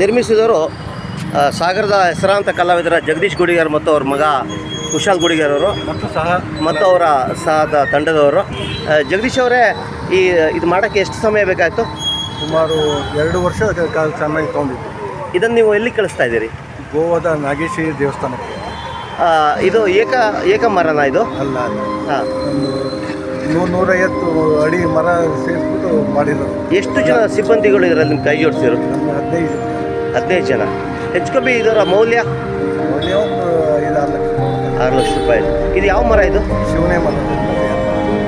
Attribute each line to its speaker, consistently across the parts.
Speaker 1: ನಿರ್ಮಿಸಿದವರು ಸಾಗರದ ಹೆಸರಾಂತ ಕಲಾವಿದರ ಜಗದೀಶ್ ಗುಡಿಗಾರ್ ಮತ್ತು ಅವ್ರ ಮಗ ಕುಶಾಲ್ ಗುಡಿಗಾರ್ ಅವರು.
Speaker 2: ಮತ್ತು ಸಹ
Speaker 1: ಮತ್ತು ಅವರ ಸಹದ ತಂಡದವರು. ಜಗದೀಶ್ ಅವರೇ ಈ ಇದು ಮಾಡೋಕ್ಕೆ ಎಷ್ಟು ಸಮಯ ಬೇಕಾಯಿತು?
Speaker 2: ಸುಮಾರು ಎರಡು ವರ್ಷ ಚೆನ್ನಾಗಿ ತೊಗೊಂಡಿದ್ದೆ.
Speaker 1: ಇದನ್ನು ನೀವು ಎಲ್ಲಿ ಕಳಿಸ್ತಾ ಇದ್ದೀರಿ?
Speaker 2: ಗೋವಾದ ನಾಗೇಶಿ ದೇವಸ್ಥಾನಕ್ಕೆ.
Speaker 1: ಇದು ಏಕ ಏಕ ಮರನ ಇದು?
Speaker 2: ಅಲ್ಲ
Speaker 1: ಹಾಂ.
Speaker 2: ನೂರು ನೂರೈವತ್ತು ಅಡಿ ಮರ ಸೇರಿಸ್ಬಿಟ್ಟು ಮಾಡಿರೋದು.
Speaker 1: ಎಷ್ಟು ಜನ ಸಿಬ್ಬಂದಿಗಳು ಇದರಲ್ಲಿ ನಿಮ್ಮ ಕೈ ಜೋಡಿಸಿದ್ರು
Speaker 2: ನಮ್ಮ ಹದಿನೈದು
Speaker 1: ಹದಿನೈದು ಜನ. ಹೆಚ್ಚು ಕಮ್ಮಿ ಇದರ ಮೌಲ್ಯ?
Speaker 2: ಮೌಲ್ಯ ಒಂದು ಐದು ಆರು ಲಕ್ಷ.
Speaker 1: ಆರು ಲಕ್ಷ ರೂಪಾಯಿ. ಇದು ಯಾವ ಮರ ಇದು?
Speaker 2: ಶಿವನೇ ಮರ.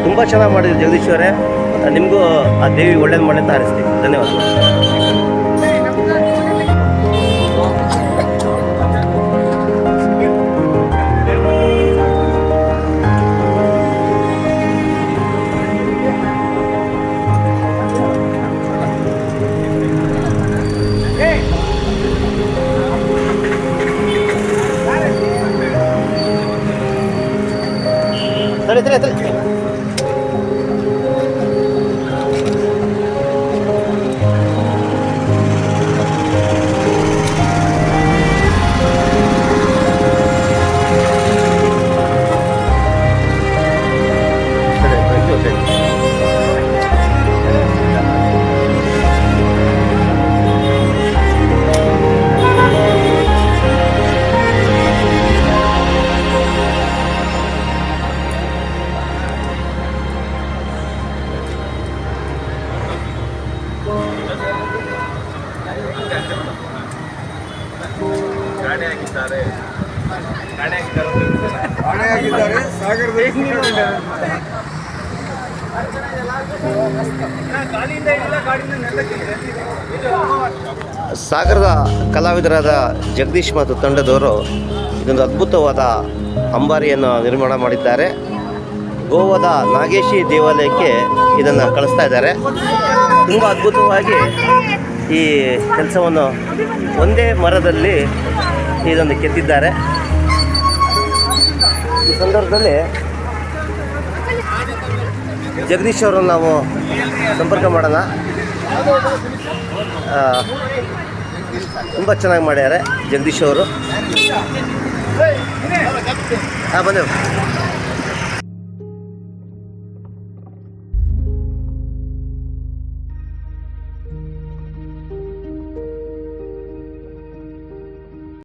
Speaker 1: ತುಂಬ ಚೆನ್ನಾಗಿ ಮಾಡಿದ್ರು ಜಗದೀಶ್ವರೇ. ನಿಮಗೂ ಆ ದೇವಿ ಒಳ್ಳೇದು ಮಾಡಿ ಅಂತ ಹಾರಿಸ್ತೀವಿ ಧನ್ಯವಾದಗಳು. tres, tres, tres. ಸಾಗರದ ಕಲಾವಿದರಾದ ಜಗದೀಶ್ ಮತ್ತು ತಂಡದವರು ಇದೊಂದು ಅದ್ಭುತವಾದ ಅಂಬಾರಿಯನ್ನು ನಿರ್ಮಾಣ ಮಾಡಿದ್ದಾರೆ. ಗೋವಾದ ನಾಗೇಶಿ ದೇವಾಲಯಕ್ಕೆ ಇದನ್ನು ಕಳಿಸ್ತಾ ಇದ್ದಾರೆ. ತುಂಬ ಅದ್ಭುತವಾಗಿ ಈ ಕೆಲಸವನ್ನು ಒಂದೇ ಮರದಲ್ಲಿ ಇದನ್ನು ಕೆತ್ತಿದ್ದಾರೆ. ಈ ಸಂದರ್ಭದಲ್ಲಿ ಜಗದೀಶ್ ಅವರನ್ನು ನಾವು ಸಂಪರ್ಕ ಮಾಡೋಣ. ತುಂಬ ಚೆನ್ನಾಗಿ ಮಾಡ್ಯಾರೆ ಜಗದೀಶ್ ಅವರು. ಹಾಂ ಬಂದೆವು